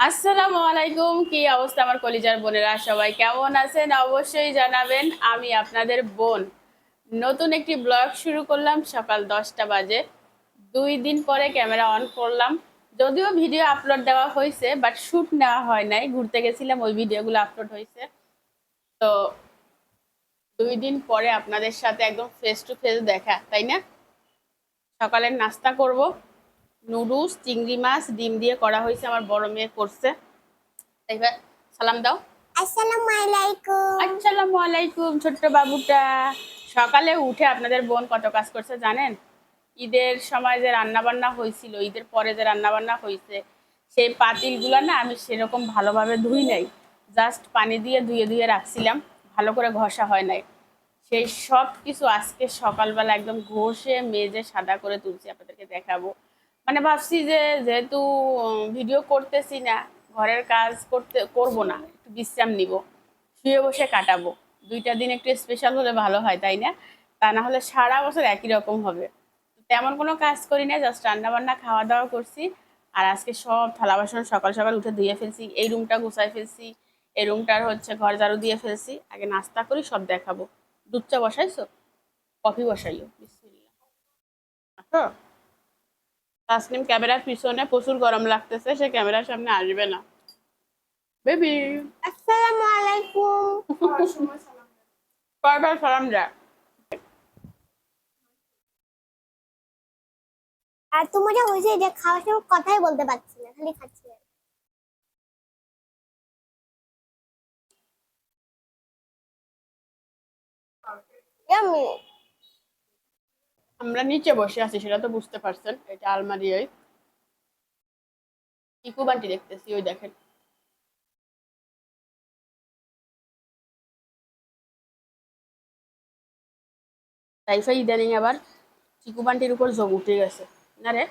আসসালামু আলাইকুম, কি অবস্থা আমার কলিজার বোনেরা? সবাই কেমন আছেন? অবশ্যই জানাবেন, আমি আপনাদের বোন। নতুন একটি ব্লগ শুরু করলাম সকাল দশটা বাজে। দুই দিন পরে ক্যামেরা অন করলাম। যদিও ভিডিও আপলোড দেওয়া হয়েছে বাট শ্যুট নেওয়া হয় নাই। ঘুরতে গেছিলাম, ওই ভিডিওগুলো আপলোড হয়েছে। তো দুই দিন পরে আপনাদের সাথে একদম ফেস টু ফেস দেখা, তাই না? সকালের নাস্তা করব। নুডলস চিংড়ি মাছ ডিম দিয়ে করা হয়েছে আমার বড় মেয়ে করছে। এবার সালাম দাও। আসসালামু আলাইকুম। আসসালামু আলাইকুম ছোট্ট বাবুটা। সকালে উঠে আপনাদের বোন কত কাজ করছে জানেন? ঈদের সময় যে রান্না বান্না হয়েছিল ঈদের পরে যে রান্না বান্না হয়েছে সেই পাতিলগুলো না আমি সেরকম ভালোভাবে ধুই নাই। জাস্ট পানি দিয়ে ধুয়ে ধুয়ে রাখছিলাম ভালো করে ঘষা হয় নাই। সেই সব কিছু আজকে সকালবেলা একদম ঘষে মেজে সাদা করে তুলছি আপনাদেরকে দেখাবো। মানে ভাবছি যে যেহেতু ভিডিও করতেছি না, ঘরের কাজ করতে, করব না, একটু বিশ্রাম নিব, শুয়ে বসে কাটাবো। দুইটা দিন একটু স্পেশাল হলে ভালো হয়, তাই না? তা না হলে সারা বছর একই রকম হবে। তেমন কোনো কাজ করি না জাস্ট রান্না বান্না খাওয়া দাওয়া করছি। আর আজকে সব থালা বাসন সকাল সকাল উঠে ধুয়ে ফেলছি, এই রুমটা গুছাই ফেলছি, এই রুমটার হচ্ছে ঘর ঝাড়ু দিয়ে ফেলছি। আগে নাস্তা করি, সব দেখাবো। দুধ চা বসাইছো? কফি বসাইও তাসনিম ক্যামেরার পিছনে প্রচুর গরম লাগতেছে সে ক্যামেরার সামনে আসবে না। বেবি আসসালামু আলাইকুম। কয়বার সালাম যা। আর তো মজা হয়েছে যে খাওয়ার সময় কথাই বলতে পারছি না খালি খাচ্ছি Yummy. আমরা নিচে বসে আছি সেটা তো বুঝতে পারছেন। এটা আলমারি ওই ইকু বান্টি দেখতেছি ওই দেখেন। টাইফাই ইদানিং আবার চিকু বান্টির উপর যোগ উঠে গেছে। না রে.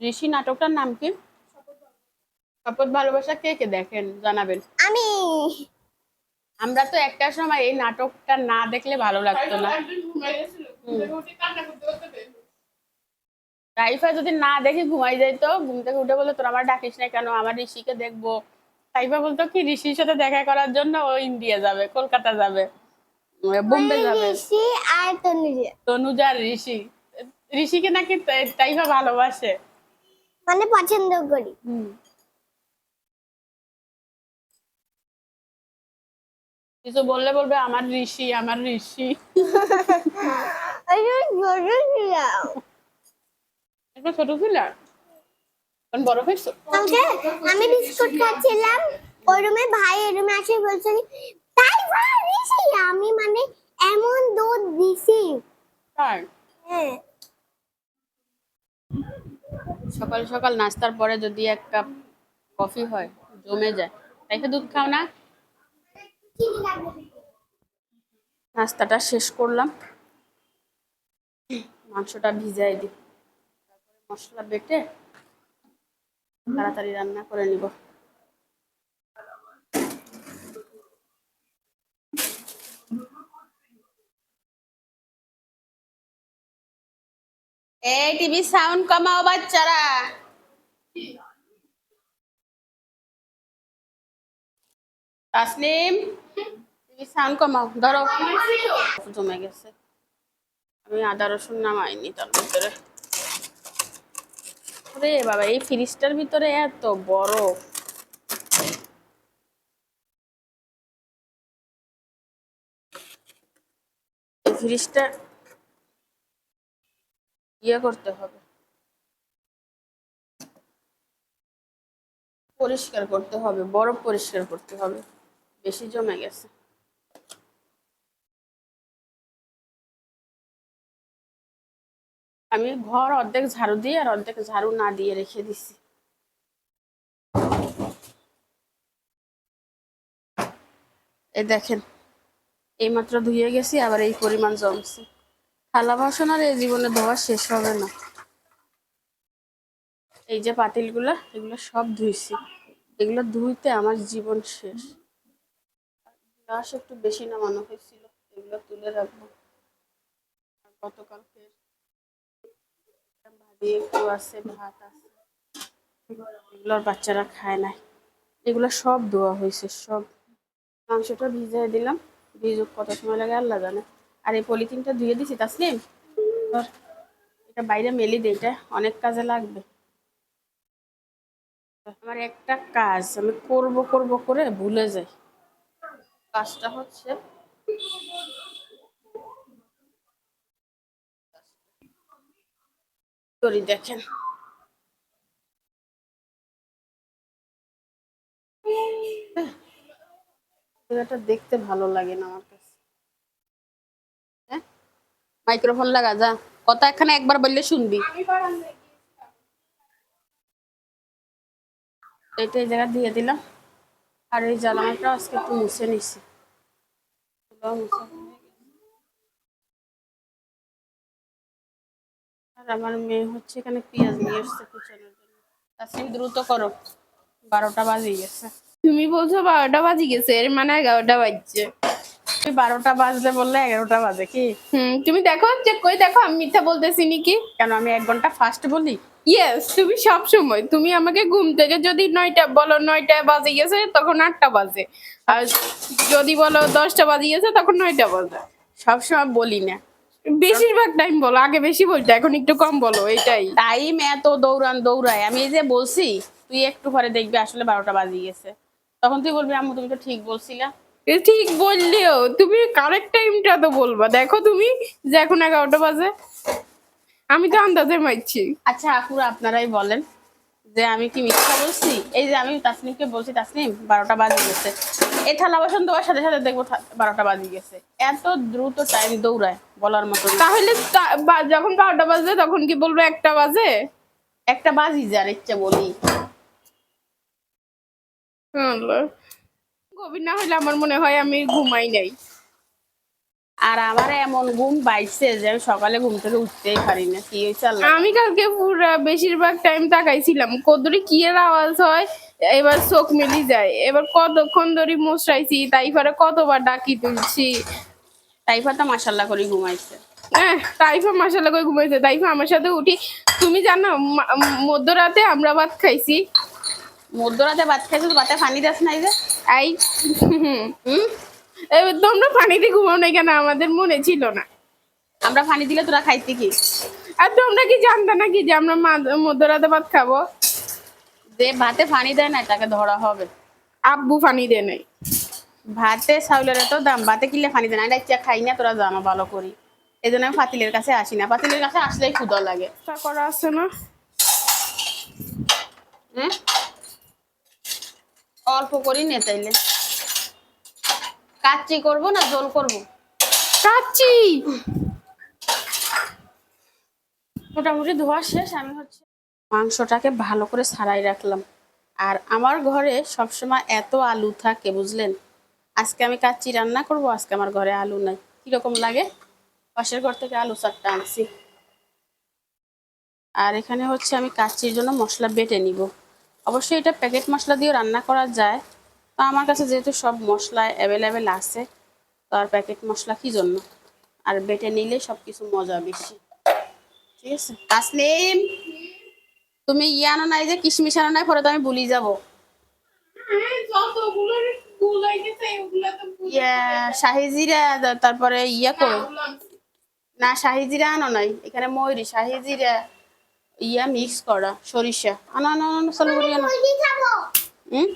ঋষি নাটকটার নাম কি? শপথ ভালোবাসা কে কে দেখেন জানাবেন। আমি। আমরা তো একটা সময় এই নাটকটা না দেখলে ভালো লাগতো না। রাইফা যদি না দেখে ঘুমাই যাইতো ঘুম থেকে উঠে বলতো তোর আমার ডাকিস না কেন? আমার ঋষিকে দেখব। রাইফা বলতো কি ঋষির সাথে দেখা করার জন্য ও ইন্ডিয়া যাবে কলকাতা যাবে বোম্বে যাবে। ঋষি আর তনুজা। তনুজার ঋষি। ঋষিকে নাকি তাইফা ভালোবাসে। মানে পছন্দ করি। কিছু বললে বলবে আমার ঋষি আমার ঋষি। ছোট ছিল? এখন বড় হয়েছো? আমি বিস্কুট খাচ্ছিলাম ওই রুমে ভাই রুমে আসে বলছে তাই ভাই ঋষি? আমি মানে এমন দুধ দিছি। তাই? হ্যাঁ। সকাল সকাল নাস্তার পরে যদি এক কাপ কফি হয় জমে যায় তাই দুধ খাও না? নাস্তাটা শেষ করলাম। মাংসটা ভিজাই দিই তারপরে মশলা বেটে তাড়াতাড়ি রান্না করে নিব। এই টিভি সাউন্ড কমাও বাচ্চারা। তাসলিম টিভি সাউন্ড কমাও, ধরো। জমে গেছে। আমি আদা রসুন নামাইনি তার ভিতরে। রে বাবা, এই ফ্রিজটার ভিতরে এত বড়। ফ্রিজটা ইয়ে করতে হবে। পরিষ্কার করতে হবে, বরফ পরিষ্কার করতে হবে। বেশি জমে গেছে। আমি ঘর অর্ধেক ঝাড়ু দিয়ে আর অর্ধেক ঝাড়ু না দিয়ে রেখে দিছি। এই দেখেন এই মাত্র ধুয়ে গেছি, আবার এই পরিমাণ জমছে। থালা বাসন আর এই জীবনে ধোয়া শেষ হবে না। এই যে পাতিলগুলো, এগুলো সব ধুইছি। এগুলো ধুইতে আমার জীবন শেষ। গ্লাস একটু বেশি নামানো হয়েছিল, এগুলো তুলে রাখব। গতকালকে ভাজি একটু আছে, ভাত আছে। এগুলোর বাচ্চারা খায় না এগুলো সব ধোয়া হয়েছে, সব। মাংসটা ভিজিয়ে দিলাম, ভিজুক কত সময় লাগে আল্লাহ জানে। আর এই পলিথিনটা ধুয়ে দিছি, তাসলিম? এটা বাইরে মেলি দে, এটা অনেক কাজে লাগবে। আমার একটা কাজ, আমি করব করব করে ভুলে যাই। কাজটা হচ্ছে। করি দেখেন। এটা দেখতে ভালো লাগে না আমার কাছে। হ্যাঁ? মাইক্রোফোন লাগা, যা। কথা এখানে একবার বললে শুনবি। এটা এই জায়গা দিয়ে দিলাম। আর এই জ্বালানাটা আজকে একটু মুছে নিছি। আর আমার মেয়ে হচ্ছে এখানে পেঁয়াজ নিয়ে এসছে কুচানোর জন্য। তাসলিম দ্রুত করো। বারোটা বাজে গেছে। তুমি বলছো বারোটা বাজে গেছে এর মানে এগারোটা বাজছে। বারোটা বাজলে বললে এগারোটা বাজে কি? হুম তুমি দেখো চেক করে দেখো আমি মিথ্যা বলতেছি নাকি? কেন আমি এক ঘণ্টা ফার্স্ট বলি? ইয়েস তুমি সব সময় তুমি আমাকে ঘুম থেকে যদি নয়টা বলো নয়টা বাজে গেছে তখন আটটা বাজে। আর যদি বলো দশটা বাজে গেছে তখন নয়টা বাজে। সবসময় বলি না। বেশিরভাগ টাইম বলো আগে বেশি বলতো এখন একটু কম বলো এটাই। টাইম এত দৌড়ান দৌড়ায়। আমি এই যে বলছি তুই একটু পরে দেখবি আসলে বারোটা বাজে গেছে। তখন তুই বলবি আম্মু তুমি তো ঠিক বলছিলা। ঠিক বললেও তুমি কারেক্ট টাইমটা তো বলবা। দেখো তুমি যে এখন এগারোটা বাজে। আমি তো আন্দাজে মারছি আচ্ছা আপুরা আপনারাই বলেন যে আমি কি মিথ্যা বলছি? এই যে আমি তাসনিমকে বলছি তাসনিম বারোটা বাজে গেছে। এই থালা বাসন দেওয়ার সাথে সাথে দেখব বারোটা বাজে গেছে। এত দ্রুত টাইম দৌড়ায় বলার মতো তাহলে যখন বারোটা বাজে তখন কি বলব একটা বাজে? একটা বাজি যার ইচ্ছে বলি। গভীর না হলে আমার মনে হয় আমি ঘুমাই নাই। আর আমার এমন ঘুম বাইছে যে আমি সকালে ঘুম থেকে উঠতেই পারি না। কি হয়েছে আমি কালকে পুরা বেশিরভাগ টাইম তাকাইছিলাম কদরি কি এর আওয়াজ হয়? এবার চোখ মেলি যায়। এবার কতক্ষণ ধরে মোশরাইছি তাই পরে কতবার ডাকি তুলছি। টাইফা তো মাসাল্লাহ করে ঘুমাইছে। হ্যাঁ তাইফা মাসাল্লাহ করে ঘুমাইছে। তাইফা আমার সাথে উঠি। তুমি জানো মধ্যরাতে আমরা ভাত খাইছি। মধ্যরাতে ভাত খাইছে ভাতে পানি দাস নাই যে? আই হুম। তোমরা পানিতে ঘুমাও নাই কেন? আমাদের মনে ছিল না। আমরা পানি দিলে তোরা খাইতে কি? আর তোমরা কি জানতে নাকি যে আমরা মধ্যরাতে ভাত খাব? যে ভাতে পানি দেয় না তাকে ধরা হবে। আব্বু পানি দেয় নাই। ভাতে চাউলের এত দাম ভাতে কিনলে পানি দেয় না এটা খাই না তোরা জানো ভালো করি। এই জন্য আমি পাতিলের কাছে আসি না। পাতিলের কাছে আসলেই ক্ষুদা লাগে। তা করা আছে না? অল্প করি নে চাইলে কাচ্চি করব না জোল করব? কাচ্চি! মোটামুটি ধোয়া শেষ আমি হচ্ছে মাংসটাকে ভালো করে ছাড়াই রাখলাম। আর আমার ঘরে সবসময় এত আলু থাকে বুঝলেন? আজকে আমি কাচ্চি রান্না করব আজকে আমার ঘরে আলু নাই। কীরকম লাগে? পাশের ঘর থেকে আলু চারটা আনছি। আর এখানে হচ্ছে আমি কাচ্চির জন্য মশলা বেটে নিব। অবশ্যই এটা প্যাকেট মশলা দিয়ে রান্না করা যায় তো আমার কাছে যেহেতু সব মশলা অ্যাভেলেবেল আছে তো আর প্যাকেট মশলা কি জন্য? আর বেটে নিলে সব কিছু মজা বেশি। ঠিক আছে? তাসলিম তুমি ইয়ে আনো নাই যে কিশমিশ আনো নাই? পরে তো আমি ভুলি যাব। ইয়া শাহিজিরা তারপরে ইয়া করো না শাহিজিরা আনো নাই। এখানে ময়ূরি শাহিজিরা ইয়া মিক্স করা সরিষা। আনো আনো আনো চালু করি আনো। হুম?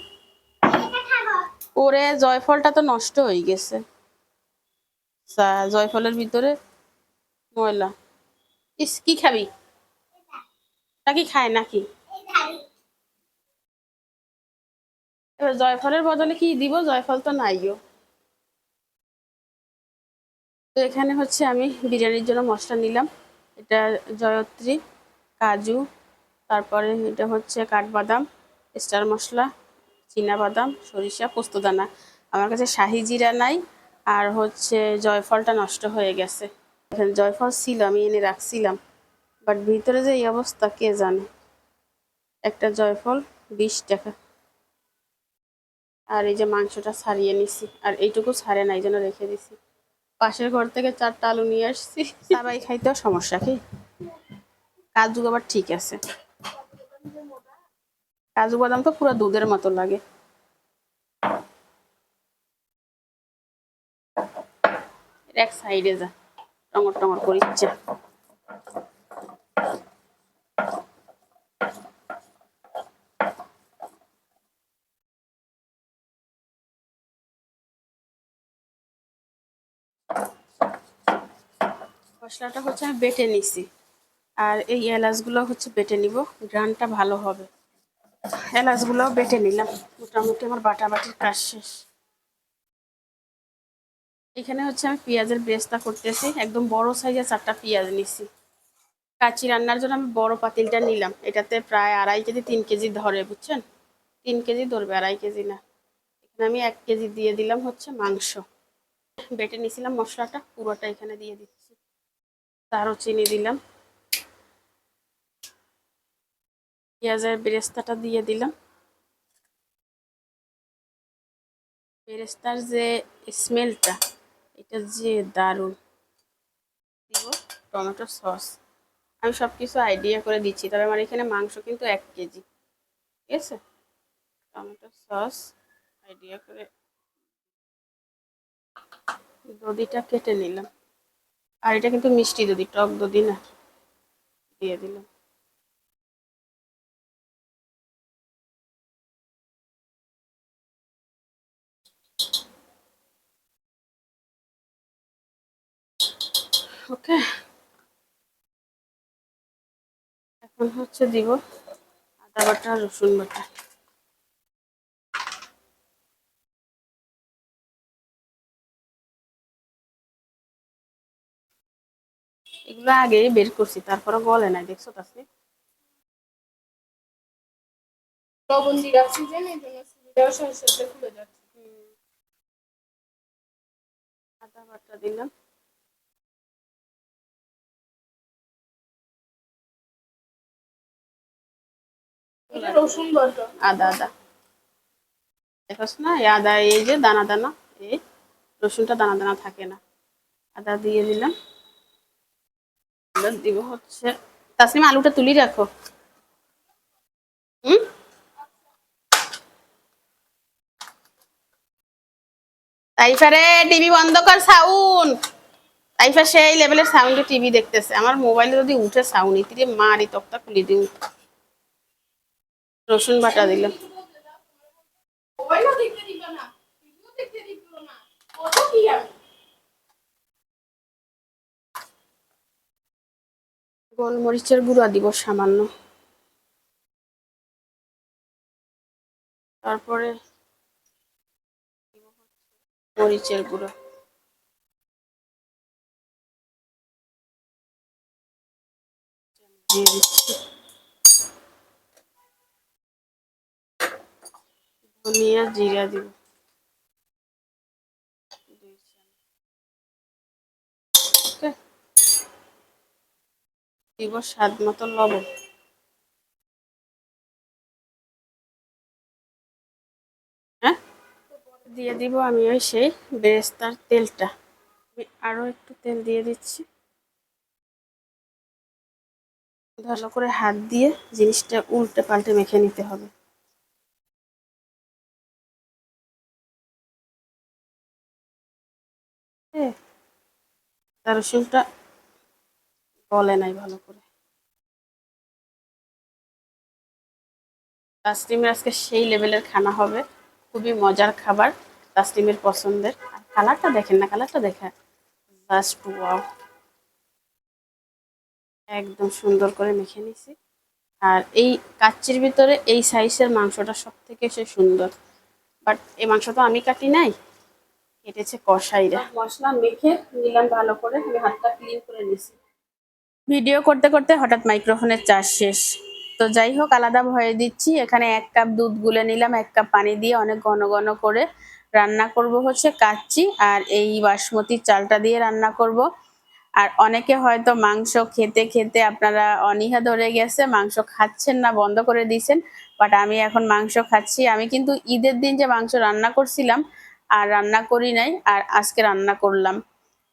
ওরে জয়ফলটা তো নষ্ট হয়ে গেছে। জয়ফলের ভিতরে ময়লা। ইস, কি খাবি? তা কি খায় নাকি? এবার জয়ফলের বদলে কি দিব? জয়ফল তো নাইও তো এখানে হচ্ছে আমি বিরিয়ানির জন্য মশলা নিলাম। এটা জয়ত্রী, কাজু, তারপরে এটা হচ্ছে কাঠবাদাম, স্টার মশলা বাদাম সরিষা পোস্তদানা। আমার কাছে শাহি জিরা নাই আর হচ্ছে জয়ফলটা নষ্ট হয়ে গেছে। এখানে জয়ফল ছিল আমি এনে রাখছিলাম। বাট ভিতরে যে এই অবস্থা কে জানে? একটা জয়ফল বিশ টাকা। আর এই যে মাংসটা ছাড়িয়ে নিছি। আর এইটুকু ছাড়ে না এই জন্য রেখে দিছি। পাশের ঘর থেকে চারটা আলু নিয়ে আসছি। সবাই খাইতেও সমস্যা কি? কাজু আবার ঠিক আছে। কাজু বাদাম তো পুরো দুধের মতো লাগে। এক সাইডে যা, টঙর টঙর করিচ্ছে মশলাটা হচ্ছে আমি বেটে নিছি। আর এই এলাচগুলো হচ্ছে বেটে নিব, গ্রানটা ভালো হবে। এলাচগুলো বেটে নিলাম। মোটামুটি আমার বাটা বাটির কাজ শেষ। এখানে হচ্ছে আমি পেঁয়াজের বেস্তা করতেছি। একদম বড় সাইজের চারটা পেঁয়াজ নিছি। কাচি রান্নার জন্য আমি বড় পাতিলটা নিলাম। এটাতে প্রায় আড়াই কেজি, তিন কেজি ধরে, বুঝছেন? তিন কেজি ধরবে, আড়াই কেজি না। এখানে আমি এক কেজি দিয়ে দিলাম হচ্ছে মাংস। বেটে নিছিলাম মশলাটা, পুরোটা এখানে দিয়ে দিচ্ছি। তারও চিনি দিলাম। পেঁয়াজের বেরেস্তাটা দিয়ে দিলাম। বেরেস্তার যে স্মেলটা, এটা যে দারুণ। দিব টমেটো সস। আমি সব কিছু আইডিয়া করে দিচ্ছি, তবে আমার এখানে মাংস কিন্তু এক কেজি। ঠিক আছে? টমেটো সস আইডিয়া করে দধিটা কেটে নিলাম। আর এটা কিন্তু মিষ্টি দধি, টক দধি না। দিয়ে দিলাম। ওকে। এখন হচ্ছে দিব আদা বাটা রসুন বাটা। এগুলো আগেই বের করছি তারপরে বলে নাই দেখছ তাসনি লবণ দিয়ে রাখছি যে এই জন্য সুবিধার সাথে সাথে খুলে যাচ্ছে। আদা বাটা দিলাম। আদা এই যে দানা দানা, এই রসুনটা দানা দানা থাকে না। আদা দিয়ে দিলাম। দিব হচ্ছে তাসলিমা আলুটা তুলি রাখো। হুম? তাইফারে টিভি বন্ধ কর সাউন্ড। তাইফা সেই লেভেলের সাউন্ডে টিভি দেখতেছে। আমার মোবাইলে যদি উঠে সাউন্ড ইতিরে মারি, তক্তা খুলি দিই রসুন বাটা আমি গোলমরিচের গুঁড়া দিব সামান্য। তারপরে মরিচের গুঁড়ো। দিয়ে দিচ্ছি। ধনিয়া জিরা দিব? দিব স্বাদ মতো লবণ। হ্যাঁ? দিয়ে দিব আমি ওই সেই বেরেস্তার তেলটা। আমি আরও একটু তেল দিয়ে দিচ্ছি। ভালো করে হাত দিয়ে জিনিসটা উল্টে পাল্টে মেখে নিতে হবে। রসুনটা গলে নাই ভালো করে। তাসলিমের আজকে সেই লেভেলের খানা হবে। খুবই মজার খাবার তাসলিমের পছন্দের। আর কালারটা দেখেন না, কালারটা দেখে। জাস্ট একদম সুন্দর করে মেখে নিছি। আর এই কাচ্চির ভিতরে এই সাইজের মাংসটা সব থেকে সে সুন্দর। বাট এই মাংস তো আমি কাটি নাই। কেটেছে কষাইরা মশলা মেখে নিলাম ভালো করে। আমি হাতটা ক্লিন করে নিছি। ভিডিও করতে করতে হঠাৎ মাইক্রোফোনের চার্জ শেষ। তো যাই হোক আলাদা ভয়ে দিচ্ছি। এখানে এক কাপ দুধ গুলে নিলাম এক কাপ পানি দিয়ে অনেক ঘন ঘন করে রান্না করব হচ্ছে কাচ্চি আর এই বাসমতি চালটা দিয়ে রান্না করব। আর অনেকে হয়তো মাংস খেতে খেতে আপনারা অনীহা ধরে গেছে মাংস খাচ্ছেন না বন্ধ করে দিয়েছেন। বাট আমি এখন মাংস খাচ্ছি। আমি কিন্তু ঈদের দিন যে মাংস রান্না করছিলাম আর রান্না করি নাই, আর আজকে রান্না করলাম।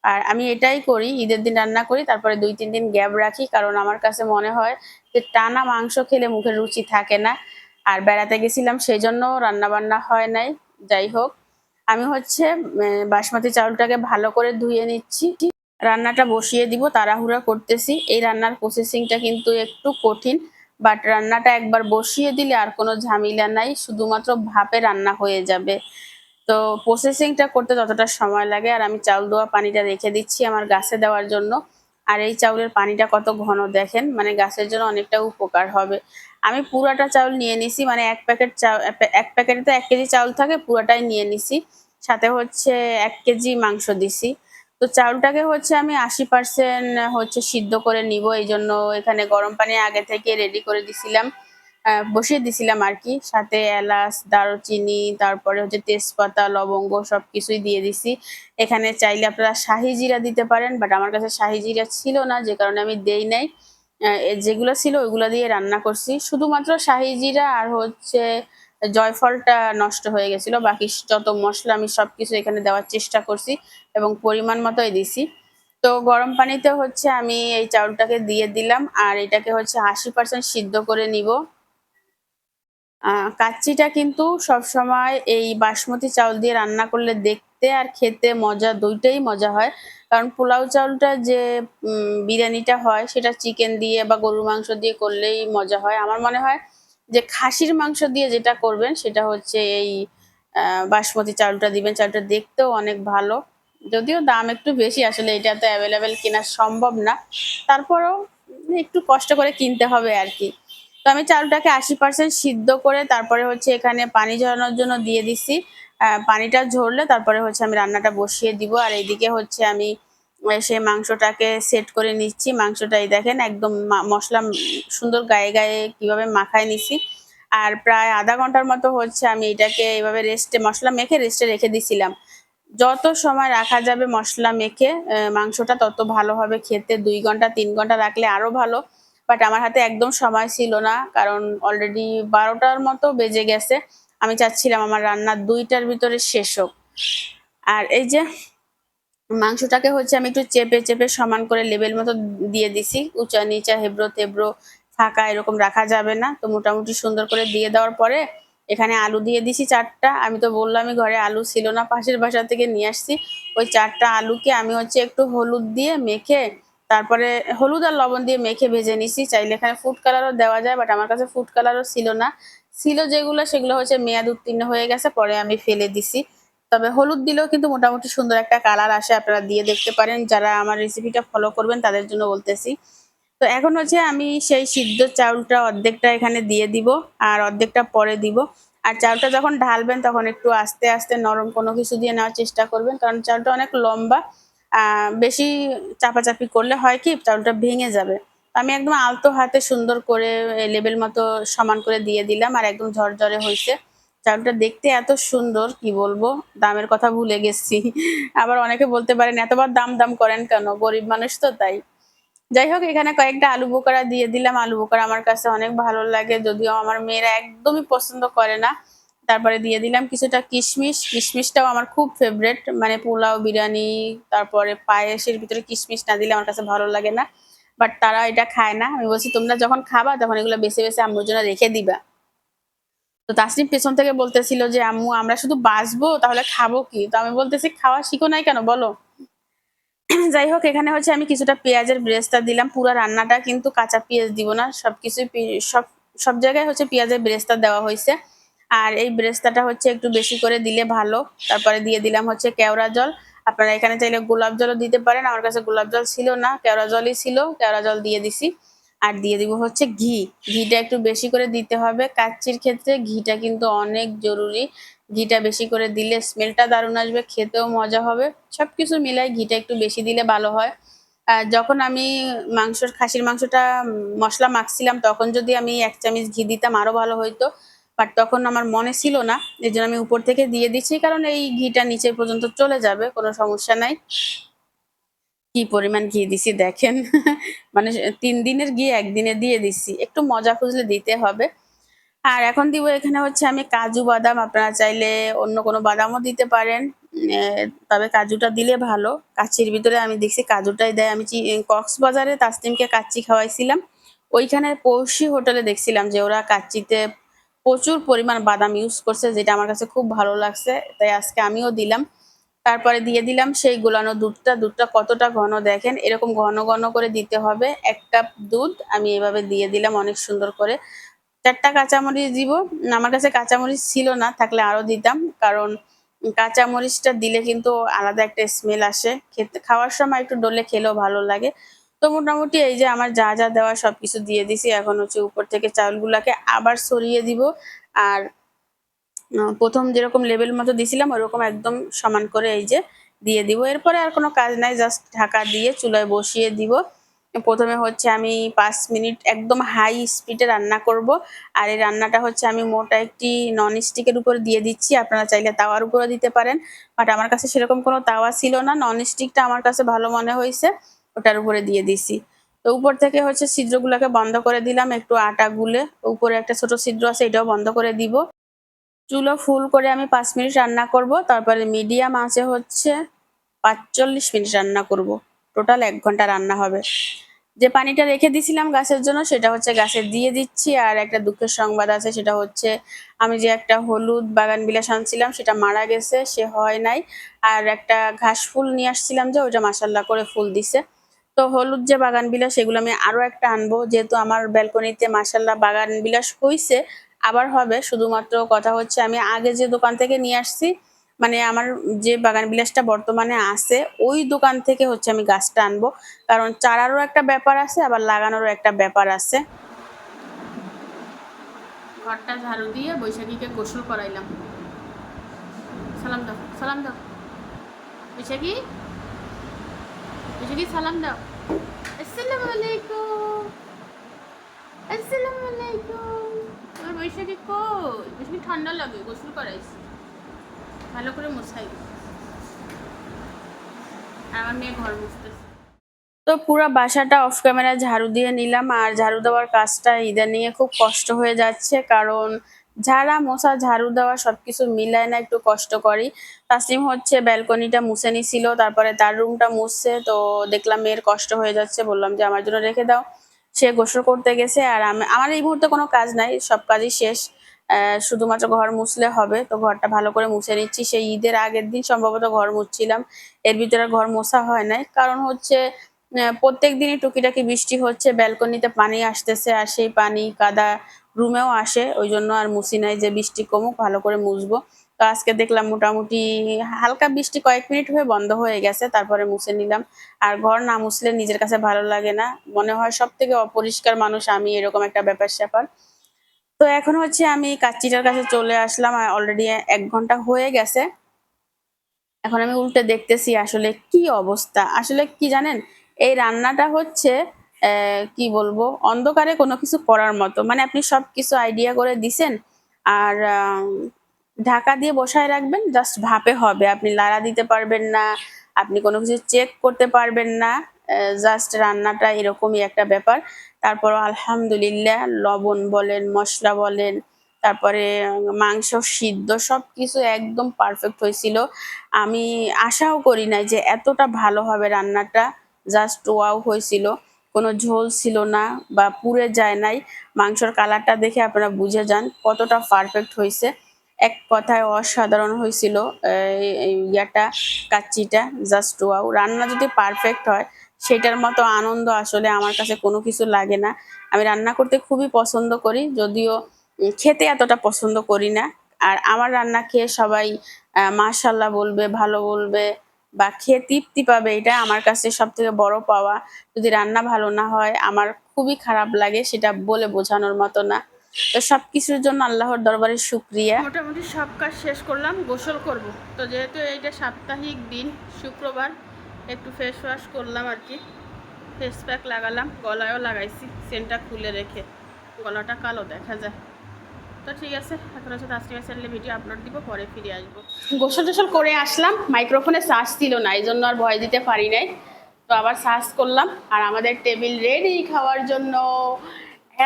আর আমি এটাই করি, ঈদের দিন রান্না করি, তারপরে দুই, তিন দিন গ্যাপ রাখি, কারণ আমার কাছে মনে হয় যে টানা মাংস খেলে মুখের রুচি থাকে না। আর বেড়াতে গেছিলাম সেই জন্য রান্না বান্না হয় নাই। যাই হোক, আমি হচ্ছে বাসমতি চাউলটাকে ভালো করে ধুয়ে নিচ্ছি। রান্নাটা বসিয়ে দিব, তাড়াহুড়া করতেছি। এই রান্নার প্রসেসিংটা কিন্তু একটু কঠিন বাট রান্নাটা একবার বসিয়ে দিলে আর কোনো ঝামেলা নাই, শুধুমাত্র ভাপে রান্না হয়ে যাবে। তো প্রসেসিংটা করতে ততটা সময় লাগে, আর আমি চাউল দেওয়া পানিটা রেখে দিচ্ছি আমার গাছে দেওয়ার জন্য। আর এই চাউলের পানিটা কত ঘন দেখেন মানে গাছের জন্য অনেকটা উপকার হবে। আমি পুরাটা চাউল নিয়ে নিছি মানে এক প্যাকেট চাউল এক প্যাকেটে তো এক কেজি চাউল থাকে, পুরাটাই নিয়ে নিছি। সাথে হচ্ছে এক কেজি মাংস দিছি। তো চাউলটাকে হচ্ছে আমি আশি পার্সেন্ট হচ্ছে সিদ্ধ করে নিব এই জন্য এখানে গরম পানি আগে থেকে রেডি করে দিছিলাম। বসিয়ে দিছিলাম আর কি। সাথে এলাচ, দারুচিনি, তারপরে হচ্ছে তেজপাতা, লবঙ্গ সব কিছুই দিয়ে দিছি। এখানে চাইলে আপনারা শাহি জিরা দিতে পারেন বাট আমার কাছে শাহি জিরা ছিল না, যে কারণে আমি দেই নাই। যেগুলো ছিল ওইগুলো দিয়ে রান্না করছি। শুধুমাত্র শাহি জিরা আর হচ্ছে জয়ফলটা নষ্ট হয়ে গেছিল। বাকি যত মশলা আমি সব কিছু এখানে দেওয়ার চেষ্টা করছি এবং পরিমাণ মতোই দিছি। তো গরম পানিতে হচ্ছে আমি এই চাউলটাকে দিয়ে দিলাম, আর এটাকে হচ্ছে আশি পার্সেন্ট সিদ্ধ করে নিব। কাচ্চিটা কিন্তু সবসময় এই বাসমতি চাউল দিয়ে রান্না করলে দেখতে আর খেতে মজা দুইটাই মজা হয়। কারণ পোলাও চাউলটা যে বিরিয়ানিটা হয় সেটা চিকেন দিয়ে বা গরুর মাংস দিয়ে করলেই মজা হয়। আমার মনে হয় যে খাসির মাংস দিয়ে যেটা করবেন সেটা হচ্ছে এই বাসমতি চাউলটা দিবেন। চাউলটা দেখতেও অনেক ভালো। যদিও দাম একটু বেশি, আসলে এটা তো অ্যাভেলেবেল কেনা সম্ভব না। তারপরেও একটু কষ্ট করে কিনতে হবে আর কি। তো আমি চালটাকে আশি পার্সেন্ট সিদ্ধ করে তারপরে হচ্ছে এখানে পানি ঝরানোর জন্য দিয়ে দিছি। পানিটা ঝরলে তারপরে হচ্ছে আমি রান্নাটা বসিয়ে দিব। আর এইদিকে হচ্ছে আমি সেই মাংসটাকে সেট করে নিচ্ছি। মাংসটা এই দেখেন একদম মশলা সুন্দর গায়ে গায়ে কীভাবে মাখায় নিছি। আর প্রায় আধা ঘণ্টার মতো হচ্ছে আমি এটাকে এইভাবে রেস্টে মশলা মেখে রেস্টে রেখে দিছিলাম। যত সময় রাখা যাবে মশলা মেখে মাংসটা তত ভালো হবে। খেতে দুই ঘণ্টা, তিন ঘণ্টা রাখলে আরও ভালো। বাট আমার হাতে একদম সময় ছিল না, কারণ অলরেডি বারোটার মতো বেজে গেছে। আমি চাচ্ছিলাম আমার রান্না দুইটার ভিতরে শেষ হোক। আর এই যে মাংসটাকে হচ্ছে আমি একটু চেপে চেপে সমান করে লেবেল মতো দিয়ে দিছি। উঁচা, নিচা, হেব্রো, তেব্রো, ফাঁকা এরকম রাখা যাবে না। তো মোটামুটি সুন্দর করে দিয়ে দেওয়ার পরে এখানে আলু দিয়ে দিছি চারটা। আমি তো বললামই ঘরে আলু ছিল না, পাশের বাসা থেকে নিয়ে আসছি। ওই চারটা আলুকে আমি হচ্ছে একটু হলুদ দিয়ে মেখে তারপরে হলুদ আর লবণ দিয়ে মেখে ভেজে নিছি। চাইলে এখানে ফুড কালারও দেওয়া যায় বাট আমার কাছে ফুড কালারও ছিল না। ছিল যেগুলো, সেগুলো হচ্ছে মেয়াদ উত্তীর্ণ হয়ে গেছে, পরে আমি ফেলে দিছি। তবে হলুদ দিলেও কিন্তু মোটামুটি সুন্দর একটা কালার আসে, আপনারা দিয়ে দেখতে পারেন। যারা আমার রেসিপিটা ফলো করবেন, তাদের জন্য বলতেছি। তো এখন হচ্ছে আমি সেই সিদ্ধ চাউলটা অর্ধেকটা এখানে দিয়ে দিব, আর অর্ধেকটা পরে দিব। আর চাউলটা যখন ঢালবেন, তখন একটু আস্তে আস্তে নরম কোনো কিছু দিয়ে নেওয়ার চেষ্টা করবেন, কারণ চাউলটা অনেক লম্বা। বেশি চাপাচাপি করলে হয় কি চাউলটা ভেঙে যাবে। আমি একদম আলতো হাতে সুন্দর করে লেবেল মতো সমান করে দিয়ে দিলাম আর একদম ঝরঝরে হয়েছে। চাউলটা দেখতে এত সুন্দর, কি বলব? দামের কথা ভুলে গেছি। আবার অনেকে বলতে পারেন, এতবার দাম দাম করেন কেন? গরিব মানুষ তো তাই। যাই হোক, এখানে কয়েকটা আলু বোকারা দিয়ে দিলাম। আলু বোকারা আমার কাছে অনেক ভালো লাগে, যদিও আমার মেয়েরা একদমই পছন্দ করে না। তারপরে দিয়ে দিলাম কিছুটা কিশমিশ। কিশমিশটাও আমার খুব ফেভারেট মানে পোলাও, বিরিয়ানি, তারপরে পায়েসের ভিতরে কিশমিশ না দিলে আমার কাছে ভালো লাগে না। বাট তারা এটা খায় না। আমি বলছি, তোমরা যখন খাবা, তখন এগুলো বেছে বেছে আম্মুর জন্য রেখে দিবা। তো তাসনিম পেছন থেকে বলতেছিল যে, আম্মু, আমরা শুধু বাঁচবো, তাহলে খাব কি? তো আমি বলতেছি, খাওয়া শিখো নাই কেন? বলো। যাই হোক, এখানে হচ্ছে আমি কিছুটা পেঁয়াজের ব্রেস্তা দিলাম। পুরো রান্নাটা কিন্তু কাঁচা পেঁয়াজ দিব না সবকিছু সব সব জায়গায় হচ্ছে পেঁয়াজের ব্রেস্তা দেওয়া হয়েছে। আর এই ব্রেস্তাটা হচ্ছে একটু বেশি করে দিলে ভালো। তারপরে দিয়ে দিলাম হচ্ছে কেওড়া জল। আপনারা এখানে চাইলে গোলাপ জলও দিতে পারেন। আমার কাছে গোলাপ জল ছিল না, কেওড়া জলই ছিল, কেওড়া জল দিয়ে দিছি। আর দিয়ে দিব হচ্ছে ঘি। ঘিটা একটু বেশি করে দিতে হবে। কাচ্চির ক্ষেত্রে ঘিটা কিন্তু অনেক জরুরি। ঘিটা বেশি করে দিলে স্মেলটা দারুণ আসবে, খেতেও মজা হবে। সবকিছু মিলাই ঘিটা একটু বেশি দিলে ভালো হয়। যখন আমি মাংসর, খাসির মাংসটা, মশলা মাখছিলাম, তখন যদি আমি এক চামচ ঘি দিতাম, আরও ভালো হইতো। বাট তখন আমার মনে ছিল না এই জন্য আমি উপর থেকে দিয়ে দিচ্ছি, কারণ এই ঘিটা নিচে পর্যন্ত চলে যাবে, কোনো সমস্যা নাই। কি পরিমাণ ঘি দিছি দেখেন মানে তিন দিনের ঘি একদিনে দিয়ে দিছি, একটু মজা খুঁজলে দিতে হবে। আর এখন দিব এখানে হচ্ছে আমি কাজু বাদাম, আপনারা চাইলে অন্য কোনো বাদামও দিতে পারেন তবে কাজুটা দিলে ভালো কাচ্চির ভিতরে আমি দেখছি কাজুটাই দেয়, আমি কক্সবাজারে তাসনিমকে কাচ্চি খাওয়াইছিলাম, ওইখানে পৌষি হোটেলে দেখছিলাম যে ওরা কাচ্চিতে প্রচুর পরিমাণ বাদাম ইউজ করছে, যেটা আমার কাছে খুব ভালো লাগছে। তাই আজকে আমিও দিলাম। তারপরে দিয়ে দিলাম সেই গোলানো দুধটা। দুধটা কতটা ঘন দেখেন? এরকম ঘন ঘন করে দিতে হবে। এক কাপ দুধ আমি এভাবে দিয়ে দিলাম অনেক সুন্দর করে। চারটা কাঁচামরিচ দিব। আমার কাছে কাঁচামরিচ ছিল না, থাকলে আরও দিতাম। কারণ কাঁচামরিচটা দিলে কিন্তু আলাদা একটা স্মেল আসে। খেতে খাওয়ার সময় একটু ডলে খেলেও ভালো লাগে। তো মোটামুটি এই যে আমার যা যা দেওয়া সবকিছু দিয়ে দিছি, এখন হচ্ছে উপর থেকে চাউলগুলাকে আবার সরিয়ে দিব। আর প্রথম যেরকম লেভেল মতো দিছিলাম, ওরকম একদম সমান করে এই যে দিয়ে দিব। এরপরে আর কোনো কাজ নাই জাস্ট ঢাকা দিয়ে চুলায় বসিয়ে দিব। প্রথমে হচ্ছে আমি পাঁচ মিনিট একদম হাই স্পিডে রান্না করব। আর এই রান্নাটা হচ্ছে আমি মোটা একটি নন স্টিকের উপর দিয়ে দিচ্ছি। আপনারা চাইলে তাওয়ার উপরে দিতে পারেন। বাট আমার কাছে সেরকম কোনো তাওয়া ছিল না। নন স্টিকটা আমার কাছে ভালো মনে হয়েছে। ওটার উপরে দিয়ে দিছি। তো উপর থেকে হচ্ছে ছিদ্রগুলোকে বন্ধ করে দিলাম, একটু আটা গুলে। উপরে একটা ছোট ছিদ্র আছে, এটাও বন্ধ করে দিব। চুলো ফুল করে আমি পাঁচ মিনিট রান্না করব। তারপরে মিডিয়াম আছে হচ্ছে পাঁচচল্লিশ মিনিট রান্না করব। টোটাল এক ঘণ্টা রান্না হবে। যে পানিটা রেখে দিছিলাম গাছের জন্য, সেটা হচ্ছে গাছে দিয়ে দিচ্ছি। আর একটা দুঃখের সংবাদ আছে, সেটা হচ্ছে আমি যে একটা হলুদ বাগান বিলাস আনছিলাম, সেটা মারা গেছে, সে হয় নাই। আর একটা ঘাস ফুল নিয়ে আসছিলাম যে, ওইটা মাসাল্লাহ করে ফুল দিছে। তো হলুদ যে বাগান বিলাস সেগুলো আমি আরও একটা আনব। যেহেতু আমার ব্যালকনিতে মাসাল্লাহ বাগান বিলাস হইছে, আবার হবে। শুধুমাত্র কথা হচ্ছে আমি আগে যে দোকান থেকে নিয়ে আসছি মানে আমার যে বাগান বিলাসটা বর্তমানে আছে, ওই দোকান থেকে হচ্ছে আমি গাছটা আনব। কারণ চারারও একটা ব্যাপার আছে, আবার লাগানোরও একটা ব্যাপার আছে। ঘরটা ঝাড়ু দিয়ে বৈশাখীকে গোসল করাইলাম। সালাম দাও সালাম দাও। বৈশাখী? বৈশাখী, সালাম দাও। আসসালামু আলাইকুম আসসালামু আলাইকুম আমার বৈশাখী ঠান্ডা লাগে, গোসল করাইছি ভালো করে আমার মেয়ে ঘর মুছতেছে। তো পুরো বাসাটা অফ ক্যামেরা ঝাড়ু দিয়ে নিলাম, আর ঝাড়ু দেওয়ার কাজটা ইদানিং এ খুব কষ্ট হয়ে যাচ্ছে, কারণ ঝাড়া, মশা, ঝাড়ু দেওয়া সবকিছু মিলায় না, একটু কষ্ট করি। তাসলিম হচ্ছে ব্যালকনিটা মুছে নিছিল, তারপরে তার রুমটা মুছছে, তো দেখলাম মেয়ের কষ্ট হয়ে যাচ্ছে, বললাম যে আমার জন্য রেখে দাও। সে গোসল করতে গেছে আর আমি, আমার এই মুহূর্তে কোনো কাজ নাই, সব কাজই শেষ। শুধুমাত্র ঘর মুছলে হবে, তো ঘরটা ভালো করে মুছে নিচ্ছি। সেই ঈদের আগের দিন সম্ভবত ঘর মুছছিলাম, এর ভিতরে ঘর মোছা হয় নাই। কারণ হচ্ছে প্রত্যেক দিনই টুকিটাকি বৃষ্টি হচ্ছে, ব্যালকনিতে পানি আসতেছে, আর সেই পানি, কাদা রুমেও আসে ওই জন্য আর মুছি নাই যে বৃষ্টি কমুক, ভালো করে মুছবো। তো আজকে দেখলাম মোটামুটি হালকা বৃষ্টি কয়েক মিনিট হয়ে বন্ধ হয়ে গেছে, তারপরে মুছে নিলাম। আর ঘর না মুছলে নিজের কাছে ভালো লাগে না। মনে হয় সব থেকে অপরিষ্কার মানুষ আমি, এরকম একটা ব্যাপার স্যাপার। তো এখন হচ্ছে আমি কাচ্চিটার কাছে চলে আসলাম অলরেডি এক ঘণ্টা হয়ে গেছে। এখন আমি উল্টে দেখতেছি আসলে কি অবস্থা। আসলে কি জানেন, এই রান্নাটা হচ্ছে কি বলব, অন্ধকারে কোনো কিছু করার মতো। মানে আপনি সব কিছু আইডিয়া করে দিছেন আর ঢাকা দিয়ে বসায় রাখবেন জাস্ট ভাপে হবে। আপনি লাড়া দিতে পারবেন না, আপনি কোনো কিছু চেক করতে পারবেন না জাস্ট রান্নাটা এরকমই একটা ব্যাপার। তারপর আলহামদুলিল্লাহ, লবণ বলেন, মশলা বলেন, তারপরে, মাংস সিদ্ধ সব কিছু একদম পারফেক্ট হয়েছিল। আমি আশাও করি নাই যে এতটা ভালো হবে রান্নাটা জাস্ট ওয়াও হয়েছিল। কোনো ঝোল ছিল না বা পুড়ে যায় নাই। মাংসর কালারটা দেখে আপনারা বুঝে যান কতটা পারফেক্ট হয়েছে। এক কথায় অসাধারণ হয়েছিল ইয়াটা, কাচ্চিটা জাস্ট ওয়াও রান্না যদি পারফেক্ট হয়, সেটার মতো আনন্দ আসলে আমার কাছে কোনো কিছু লাগে না। আমি রান্না করতে খুবই পছন্দ করি, যদিও খেতে এতটা পছন্দ করি না। আর আমার রান্না খেয়ে সবাই মাশাল্লাহ বলবে, ভালো বলবে বা খেয়ে তৃপ্তি পাবে, এটা আমার কাছে সব থেকে বড় পাওয়া। যদি রান্না ভালো না হয়, আমার খুবই খারাপ লাগে সেটা বলে বোঝানোর মতো না। তো সবকিছুর জন্য আল্লাহর দরবারে শুক্রিয়া। মোটামুটি সব কাজ শেষ করলাম, গোসল করব। তো যেহেতু এইটা সাপ্তাহিক দিন, শুক্রবার, একটু ফেস ওয়াশ করলাম আর কি। ফেস প্যাক লাগালাম, গলায়ও লাগাইছি সেন্টটা খুলে রেখে। গলাটা কালো, দেখা যায়। তো ঠিক আছে, এখন হচ্ছে তাসলিমা চ্যানেলে ভিডিও আপলোড দিব, পরে ফিরে আসব। গোসল টোসল করে আসলাম মাইক্রোফোনে চার্জ ছিল না, এই জন্য আর ভয় দিতে পারি নাই। তো আবার সার্চ করলাম, আর আমাদের টেবিল রেডি খাওয়ার জন্য।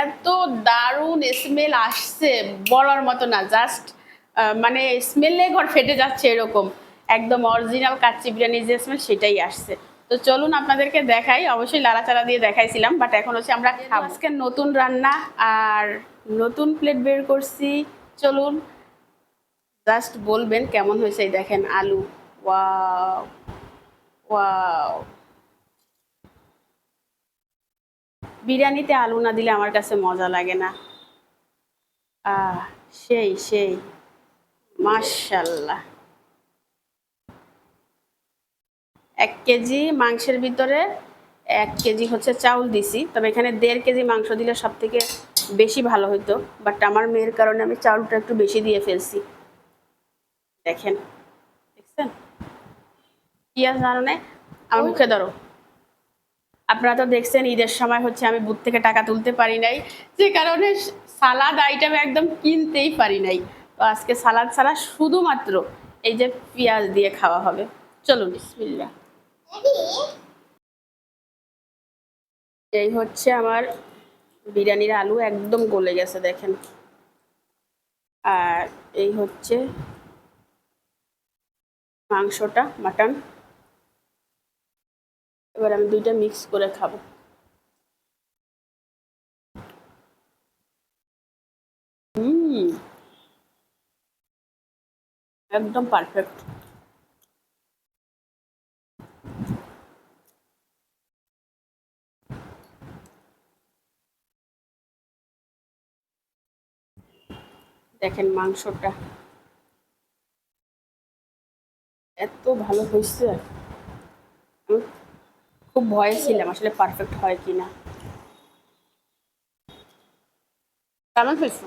এত দারুণ স্মেল আসছে, বলার মতো না জাস্ট মানে স্মেলে ঘর ফেটে যাচ্ছে এরকম। একদম অরিজিনাল কাচ্চি বিরিয়ানির যে স্মেল সেটাই আসছে। তো চলুন আপনাদেরকে দেখাই। অবশ্যই লাড়াচাড়া দিয়ে দেখাইছিলাম বাট এখন হচ্ছে আমরা আজকে নতুন রান্না আর নতুন প্লেট বের করছি। চলুন। জাস্ট বলবেন কেমন হয়েছে দেখেন আলু। ওয়াও ওয়াও বিরিয়ানিতে আলু না দিলে আমার কাছে মজা লাগে না। আহ সেই সেই। মাশাল্লাহ। এক কেজি মাংসের ভিতরে এক কেজি হচ্ছে চাউল দিছি। তবে এখানে দেড় কেজি মাংস দিলে সব থেকে বেশি ভালো হতো বাট আমার মেয়ের কারণে আমি চাউলটা একটু বেশি দিয়ে ফেলছি। দেখেন। দেখছেন? কি আছে জানো না আমার মুখে ধরো। আপনারা তো দেখছেন, ঈদের সময় হচ্ছে আমি বুথ থেকে টাকা তুলতে পারি নাই। যে কারণে সালাদ আইটেম একদম কিনতেই পারি নাই। তো আজকে সালাদ ছাড়া শুধুমাত্র এই যে পেঁয়াজ দিয়ে খাওয়া হবে। চলুন, বিসমিল্লাহ। এই হচ্ছে আমার বিরিয়ানির আলু একদম গলে গেছে, দেখেন। আর এই হচ্ছে মাংসটা, মাটন। এবার আমি দুইটা মিক্স করে খাব। হুম। একদম পারফেক্ট। দেখেন মাংসটা। এত ভালো হয়েছে খুব ভয়ে ছিলাম আসলে পারফেক্ট হয় কিনা। কেমন হয়েছে?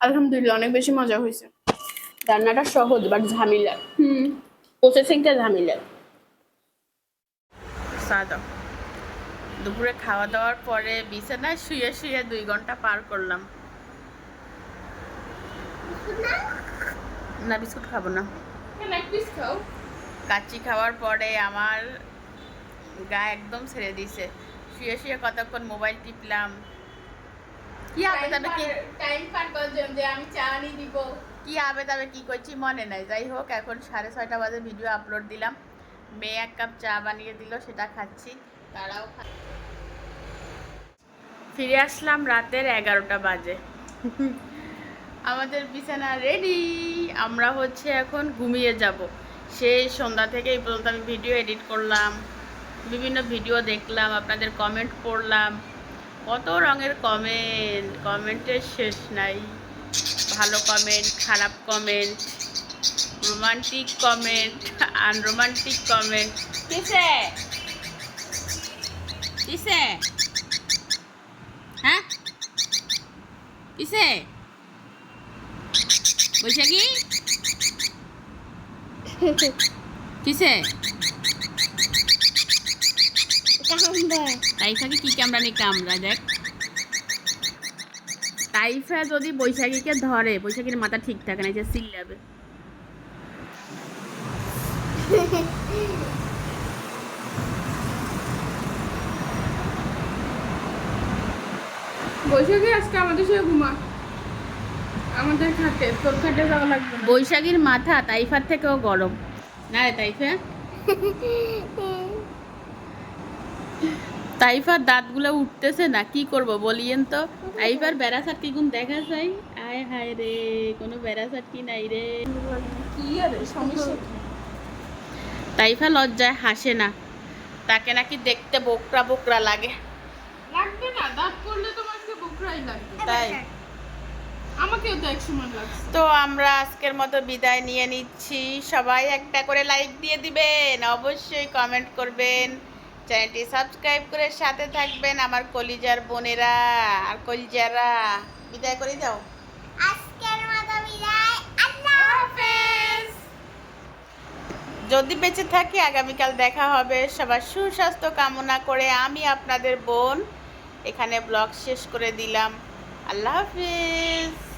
আলহামদুলিল্লাহ অনেক বেশি মজা হয়েছে। রান্নাটা সহজ বাট ঝামেলার হুম প্রসেসিংটা ঝামেলার সাদা। দুপুরে খাওয়া দাওয়ার পরে বিছানায় শুয়ে শুয়ে দুই ঘণ্টা পার করলাম। না বিস্কুট খাব না। এক কাচ্চি খাওয়ার পরে আমার গা একদম ছেড়ে দিছে শুয়ে শুয়ে কতক্ষণ মোবাইল টিপলাম। কি আবেদনে কি টাইম পার করার যে আমি চা নিয়ে দিব। কি আবেদনে কি করছি মনে নাই। যাই হোক এখন সাড়ে ছয়টা বাজে ভিডিও আপলোড দিলাম। মেয়ে এক কাপ চা বানিয়ে দিল সেটা খাচ্ছি। তারাও ফিরে আসলাম রাতের এগারোটা বাজে। আমাদের বিছানা রেডি আমরা হচ্ছে এখন ঘুমিয়ে যাব। সেই সন্ধ্যা থেকে এই পর্যন্ত আমি ভিডিও এডিট করলাম, বিভিন্ন ভিডিও দেখলাম, আপনাদের কমেন্ট পড়লাম। কত রঙের কমেন্ট কমেন্টের শেষ নাই। ভালো কমেন্ট খারাপ comment romantic comment unromantic comment কিসে কিসে হ্যাঁ? কিসে বৈশাখী? কিসে? তাইফাকে কি কামড়ানি কামড়া দেখ। তাইফা যদি বৈশাখীকে ধরে বৈশাখীর মাথা ঠিক থাকে না যে সিল্লাবে বৈশাখী আজকে আমাদের সাথে ঘুমা। আমাদের খাটে তোর খাটে যাওয়া লাগবে বৈশাখীর মাথা তাইফার থেকেও গরম। না রে তাইফা। তাইফার দাঁতগুলো উঠতেছে না কি করব বলিয়েন তো। তাইফার বেড়াসাট কি গুণ দেখা যায়। আয় হায় রে কোনো বেড়াসাট কি নাই রে। কি আরে সমস্যা তাইফা লজ্জায় হাসে না। তাকে নাকি দেখতে বোকরা বোকরা লাগে। লাগবে না দাঁত করলে তোমার আজকে বুকরাই লাগবে। তাই। আমাকেও তো এক লাগছে। তো আমরা আজকের মতো বিদায় নিয়ে নিচ্ছি। সবাই একটা করে লাইক দিয়ে দিবেন অবশ্যই কমেন্ট করবেন। চ্যানেলটি সাবস্ক্রাইব করে সাথে থাকবেন আমার কলিজার বোনেরা আর কলিজারা। বিদায় করে দাও। আজকের মতো বিদায় আল্লাহ হাফেজ। যদি বেঁচে থাকি আগামীকাল দেখা হবে। সবার সুস্বাস্থ্য কামনা করে আমি আপনাদের বোন। এখানে ব্লগ শেষ করে দিলাম। আল্লাহ হাফিজ